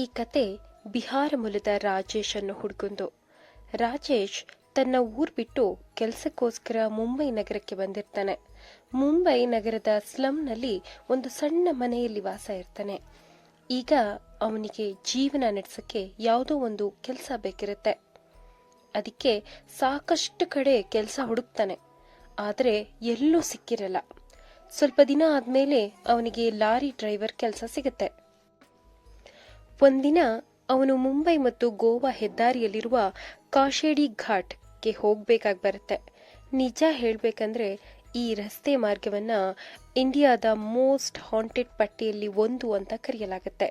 ಈ ಕತೆ ಬಿಹಾರ ಮೂಲದ ರಾಜೇಶ್ ಅನ್ನು ಹುಡುಗಂದು. ರಾಜೇಶ್ ತನ್ನ ಊರ್ ಬಿಟ್ಟು ಕೆಲಸಕ್ಕೋಸ್ಕರ ಮುಂಬೈ ನಗರಕ್ಕೆ ಬಂದಿರ್ತಾನೆ. ಮುಂಬೈ ನಗರದ ಸ್ಲಂನಲ್ಲಿ ಒಂದು ಸಣ್ಣ ಮನೆಯಲ್ಲಿ ವಾಸ ಇರ್ತಾನೆ. ಈಗ ಅವನಿಗೆ ಜೀವನ ನಡೆಸಕ್ಕೆ ಯಾವುದೋ ಒಂದು ಕೆಲಸ ಬೇಕಿರುತ್ತೆ. ಅದಕ್ಕೆ ಸಾಕಷ್ಟು ಕಡೆ ಕೆಲಸ ಹುಡುಕ್ತಾನೆ. ಆದರೆ ಎಲ್ಲೂ ಸಿಕ್ಕಿರಲ್ಲ. ಸ್ವಲ್ಪ ದಿನ ಆದಮೇಲೆ ಅವನಿಗೆ ಲಾರಿ ಡ್ರೈವರ್ ಕೆಲಸ ಸಿಗುತ್ತೆ. ಒಂದಿನ ಅವನು ಮುಂಬೈ ಮತ್ತು ಗೋವಾ ಹೆದ್ದಾರಿಯಲ್ಲಿರುವ ಕಾಶೇಡಿ ಘಾಟ್ಗೆ ಹೋಗಬೇಕಾಗಿ ಬರುತ್ತೆ. ನಿಜ ಹೇಳಬೇಕಂದ್ರೆ ಈ ರಸ್ತೆ ಮಾರ್ಗವನ್ನ ಇಂಡಿಯಾದ ಮೋಸ್ಟ್ ಹಾಂಟೆಡ್ ಪಟ್ಟಿಯಲ್ಲಿ ಒಂದು ಅಂತ ಕರೆಯಲಾಗುತ್ತೆ.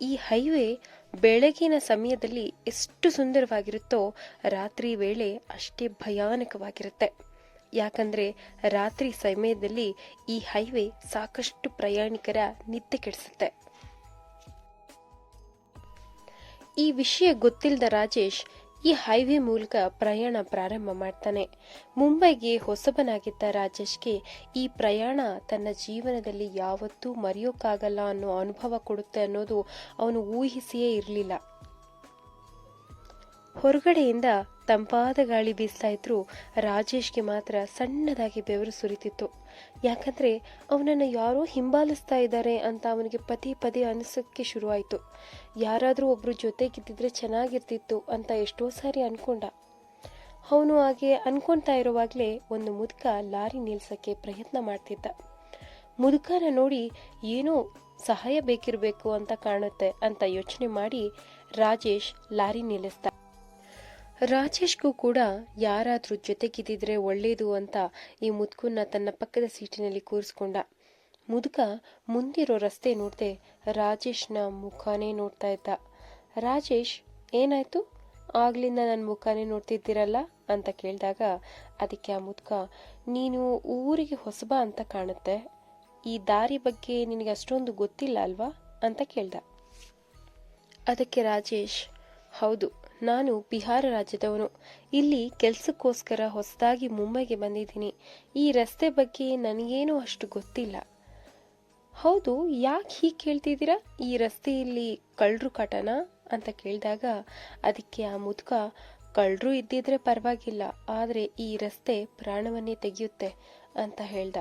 ಈ ಹೈವೇ ಬೆಳಗಿನ ಸಮಯದಲ್ಲಿ ಎಷ್ಟು ಸುಂದರವಾಗಿರುತ್ತೋ ರಾತ್ರಿ ವೇಳೆ ಅಷ್ಟೇ ಭಯಾನಕವಾಗಿರುತ್ತೆ. ಯಾಕಂದ್ರೆ ರಾತ್ರಿ ಸಮಯದಲ್ಲಿ ಈ ಹೈವೇ ಸಾಕಷ್ಟು ಪ್ರಯಾಣಿಕರ ನಿದ್ದೆ ಕೆಡಿಸುತ್ತೆ. ಈ ವಿಷಯ ಗೊತ್ತಿಲ್ಲದ ರಾಜೇಶ್ ಈ ಹೈವೇ ಮೂಲಕ ಪ್ರಯಾಣ ಪ್ರಾರಂಭ ಮಾಡ್ತಾನೆ. ಮುಂಬೈಗೆ ಹೊಸಬನಾಗಿದ್ದ ರಾಜೇಶ್ಗೆ ಈ ಪ್ರಯಾಣ ತನ್ನ ಜೀವನದಲ್ಲಿ ಯಾವತ್ತೂ ಮರೆಯೋಕ್ಕಾಗಲ್ಲ ಅನ್ನೋ ಅನುಭವ ಕೊಡುತ್ತೆ ಅನ್ನೋದು ಅವನು ಊಹಿಸಿಯೇ ಇರಲಿಲ್ಲ. ಹೊರಗಡೆಯಿಂದ ತಂಪಾದ ಗಾಳಿ ಬೀಸ್ತಾ ಇದ್ರು ರಾಜೇಶ್ಗೆ ಮಾತ್ರ ಸಣ್ಣದಾಗಿ ಬೆವರು ಸುರಿತಿತ್ತು. ಯಾಕಂದ್ರೆ ಅವನನ್ನು ಯಾರೋ ಹಿಂಬಾಲಿಸ್ತಾ ಇದ್ದಾರೆ ಅಂತ ಅವನಿಗೆ ಪದೇ ಪದೇ ಅನಿಸೋಕ್ಕೆ ಶುರುವಾಯಿತು. ಯಾರಾದರೂ ಒಬ್ರು ಜೊತೆಗಿದ್ದಿದ್ರೆ ಚೆನ್ನಾಗಿರ್ತಿತ್ತು ಅಂತ ಎಷ್ಟೋ ಸಾರಿ ಅನ್ಕೊಂಡ. ಅವನು ಹಾಗೆ ಅನ್ಕೊಂತಾ ಇರುವಾಗಲೇ ಒಂದು ಮುದುಕ ಲಾರಿ ನಿಲ್ಸಕ್ಕೆ ಪ್ರಯತ್ನ ಮಾಡ್ತಿದ್ದ. ಮುದುಕನ ನೋಡಿ ಏನೋ ಸಹಾಯ ಬೇಕಿರಬೇಕು ಅಂತ ಕಾಣುತ್ತೆ ಅಂತ ಯೋಚನೆ ಮಾಡಿ ರಾಜೇಶ್ ಲಾರಿ ನಿಲ್ಲಿಸ್ದ. ರಾಜೇಶ್ಗೂ ಕೂಡ ಯಾರಾದರೂ ಜೊತೆಗಿದ್ದಿದ್ರೆ ಒಳ್ಳೇದು ಅಂತ ಈ ಮುದುಕನ್ನ ತನ್ನ ಪಕ್ಕದ ಸೀಟಿನಲ್ಲಿ ಕೂರಿಸ್ಕೊಂಡ. ಮುದುಕ ಮುಂದಿರೋ ರಸ್ತೆ ನೋಡದೆ ರಾಜೇಶ್ನ ಮುಖಾನೇ ನೋಡ್ತಾ ಇದ್ದ. ರಾಜೇಶ್, ಏನಾಯ್ತು? ಆಗ್ಲಿಂದ ನನ್ನ ಮುಖನೇ ನೋಡ್ತಿದ್ದೀರಲ್ಲ? ಅಂತ ಕೇಳಿದಾಗ ಅದಕ್ಕೆ ಆ ಮುದುಕ, ನೀನು ಊರಿಗೆ ಹೊಸಬ ಅಂತ ಕಾಣುತ್ತೆ. ಈ ದಾರಿ ಬಗ್ಗೆ ನಿನಗೆ ಅಷ್ಟೊಂದು ಗೊತ್ತಿಲ್ಲ ಅಲ್ವಾ? ಅಂತ ಕೇಳ್ದ. ಅದಕ್ಕೆ ರಾಜೇಶ್, ಹೌದು. ನಾನು ಬಿಹಾರ ರಾಜ್ಯದವನು. ಇಲ್ಲಿ ಕೆಲಸಕ್ಕೋಸ್ಕರ ಹೊಸದಾಗಿ ಮುಂಬೈಗೆ ಬಂದಿದ್ದೀನಿ. ಈ ರಸ್ತೆ ಬಗ್ಗೆ ನನಗೇನು ಅಷ್ಟು ಗೊತ್ತಿಲ್ಲ. ಹೌದು, ಯಾಕೆ ಹೀಗೆ ಕೇಳ್ತಿದ್ದೀರಾ? ಈ ರಸ್ತೆಯಲ್ಲಿ ಕಳ್ಳರು ಕಾಟನ? ಅಂತ ಕೇಳಿದಾಗ, ಅದಕ್ಕೆ ಆ ಮುದುಕ, ಕಳ್ಳರು ಇದ್ದಿದ್ರೆ ಪರವಾಗಿಲ್ಲ, ಆದರೆ ಈ ರಸ್ತೆ ಪ್ರಾಣವನ್ನೇ ತೆಗೆಯುತ್ತೆ ಅಂತ ಹೇಳ್ದ.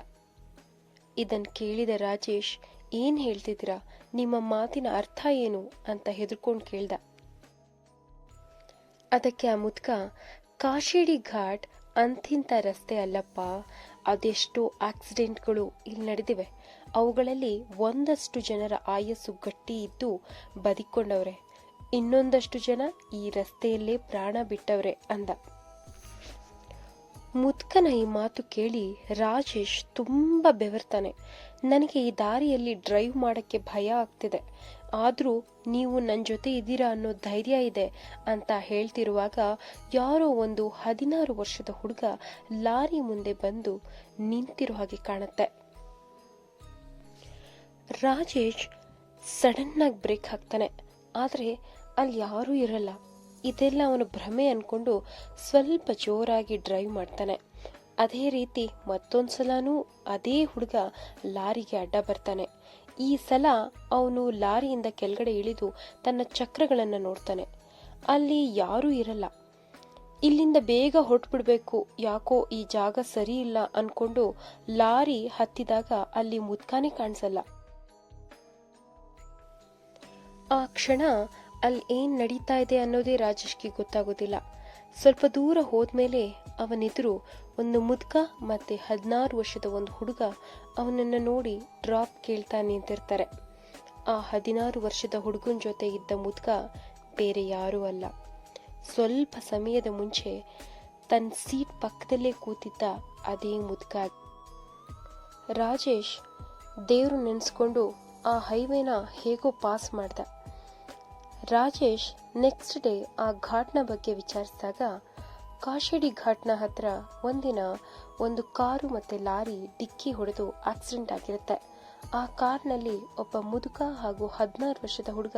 ಇದನ್ನು ಕೇಳಿದ ರಾಜೇಶ್, ಏನು ಹೇಳ್ತಿದ್ದೀರಾ? ನಿಮ್ಮ ಮಾತಿನ ಅರ್ಥ ಏನು? ಅಂತ ಹೆದರ್ಕೊಂಡು ಕೇಳ್ದ. ಅದಕ್ಕೆ ಆ ಮುದ್ಕ, ಕಾಶಿಡಿ ಘಾಟ್ ಅಂತಿಂತ ರಸ್ತೆ ಅಲ್ಲಪ್ಪ, ಅದೆಷ್ಟೋ ಆಕ್ಸಿಡೆಂಟ್ಗಳು ಇಲ್ಲಿ ನಡೆದಿವೆ. ಅವುಗಳಲ್ಲಿ ಒಂದಷ್ಟು ಜನರ ಆಯಸ್ಸು ಗಟ್ಟಿ ಇದ್ದು ಬದಿಕೊಂಡವ್ರೆ ಇನ್ನೊಂದಷ್ಟು ಜನ ಈ ರಸ್ತೆಯಲ್ಲೇ ಪ್ರಾಣ ಬಿಟ್ಟವ್ರೆ ಅಂದ. ಮುದ್ಕನ ಈ ಮಾತು ಕೇಳಿ ರಾಜೇಶ್ ತುಂಬಾ ಬೆವರ್ತಾನೆ. ನನಗೆ ಈ ದಾರಿಯಲ್ಲಿ ಡ್ರೈವ್ ಮಾಡಕ್ಕೆ ಭಯ ಆಗ್ತಿದೆ. ಆದ್ರೂ ನೀವು ನನ್ನ ಜೊತೆ ಇದ್ದೀರಾ ಅನ್ನೋ ಧೈರ್ಯ ಇದೆ ಅಂತ ಹೇಳ್ತಿರುವಾಗ ಯಾರೋ ಒಂದು ಹದಿನಾರು ವರ್ಷದ ಹುಡುಗ ಲಾರಿ ಮುಂದೆ ಬಂದು ನಿಂತಿರೋ ಹಾಗೆ ಕಾಣುತ್ತೆ. ರಾಜೇಶ್ ಸಡನ್ ಆಗಿ ಬ್ರೇಕ್ ಹಾಕ್ತಾನೆ. ಆದ್ರೆ ಅಲ್ಲಿ ಯಾರೂ ಇರಲ್ಲ. ಇದೆಲ್ಲ ಅವನು ಭ್ರಮೆ ಅಂದ್ಕೊಂಡು ಸ್ವಲ್ಪ ಜೋರಾಗಿ ಡ್ರೈವ್ ಮಾಡ್ತಾನೆ. ಅದೇ ರೀತಿ ಮತ್ತೊಂದ್ಸಲನೂ ಅದೇ ಹುಡುಗ ಲಾರಿಗೆ ಅಡ್ಡ ಬರ್ತಾನೆ. ಈ ಸಲ ಅವನು ಲಾರಿಯಿಂದ ಕೆಳಗಡೆ ಇಳಿದು ತನ್ನ ಚಕ್ರಗಳನ್ನು ನೋಡ್ತಾನೆ. ಅಲ್ಲಿ ಯಾರೂ ಇರಲ್ಲ. ಇಲ್ಲಿಂದ ಬೇಗ ಹೊರಟ್ಬಿಡ್ಬೇಕು. ಯಾಕೋ ಈ ಜಾಗ ಸರಿ ಇಲ್ಲ ಅನ್ಕೊಂಡು ಲಾರಿ ಹತ್ತಿದಾಗ ಅಲ್ಲಿ ಮುದ್ಕಾನೆ ಕಾಣಿಸಲ್ಲ. ಆ ಕ್ಷಣ ಅಲ್ಲಿ ಏನ್ ನಡೀತಾ ಇದೆ ಅನ್ನೋದೇ ರಾಜೇಶ್ಗೆ ಗೊತ್ತಾಗೋದಿಲ್ಲ. ಸ್ವಲ್ಪ ದೂರ ಹೋದ್ಮೇಲೆ ಅವನೆದುರು ಒಂದು ಮುದ್ಕ ಮತ್ತೆ ಹದಿನಾರು ವರ್ಷದ ಒಂದು ಹುಡುಗ ಅವನನ್ನು ನೋಡಿ ಡ್ರಾಪ್ ಕೇಳ್ತಾ ನಿಂತಿರ್ತಾರೆ ಆ ಹದಿನಾರು ವರ್ಷದ ಹುಡುಗನ ಜೊತೆ ಇದ್ದ ಮುದ್ಕ ಬೇರೆ ಯಾರೂ ಅಲ್ಲ. ಸ್ವಲ್ಪ ಸಮಯದ ಮುಂಚೆ ತನ್ನ ಸೀಟ್ ಪಕ್ಕದಲ್ಲೇ ಕೂತಿದ್ದ ಅದೇ ಮುದ್ಕ. ರಾಜೇಶ್ ದೇವರು ನೆನೆಸ್ಕೊಂಡು ಆ ಹೈವೇನ ಹೇಗೋ ಪಾಸ್ ಮಾಡ್ದ. ರಾಜೇಶ್ ನೆಕ್ಸ್ಟ್ ಡೇ ಆ ಘಾಟ್ನ ಬಗ್ಗೆ ವಿಚಾರಿಸಿದಾಗ ಕಾಶಿಡಿ ಘಾಟ್ನ ಹತ್ರ ಒಂದಿನ ಒಂದು ಕಾರು ಮತ್ತೆ ಲಾರಿ ಡಿಕ್ಕಿ ಹೊಡೆದು ಆಕ್ಸಿಡೆಂಟ್ ಆಗಿರುತ್ತೆ. ಆ ಕಾರ್ನಲ್ಲಿ ಒಬ್ಬ ಮುದುಕ ಹಾಗೂ ಹದಿನಾರು ವರ್ಷದ ಹುಡುಗ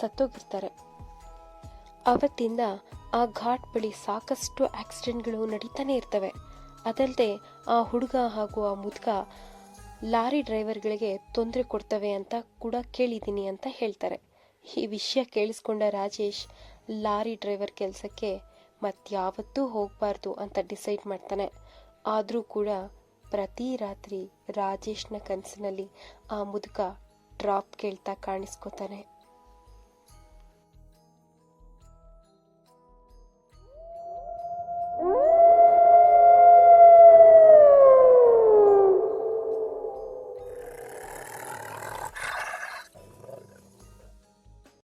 ಸತ್ತೋಗಿರ್ತಾರೆ. ಅವತ್ತಿಂದ ಆ ಘಾಟ್ ಬಳಿ ಸಾಕಷ್ಟು ಆಕ್ಸಿಡೆಂಟ್ಗಳು ನಡೀತಾನೆ ಇರ್ತವೆ. ಅದಲ್ಲದೆ ಆ ಹುಡುಗ ಹಾಗೂ ಆ ಮುದುಕ ಲಾರಿ ಡ್ರೈವರ್ಗಳಿಗೆ ತೊಂದರೆ ಕೊಡ್ತವೆ ಅಂತ ಕೂಡ ಕೇಳಿದ್ದೀನಿ ಅಂತ ಹೇಳ್ತಾರೆ. ಈ ವಿಷಯ ಕೇಳಿಸ್ಕೊಂಡ ರಾಜೇಶ್ ಲಾರಿ ಡ್ರೈವರ್ ಕೆಲಸಕ್ಕೆ ಮತ್ಯಾವತ್ತೂ ಹೋಗಬಾರ್ದು ಅಂತ ಡಿಸೈಡ್ ಮಾಡ್ತಾನೆ. ಆದರೂ ಕೂಡ ಪ್ರತಿ ರಾತ್ರಿ ರಾಜೇಶ್ನ ಕನಸಿನಲ್ಲಿ ಆ ಮುದುಕ ಡ್ರಾಪ್ ಕೇಳ್ತಾ ಕಾಣಿಸ್ಕೋತಾನೆ.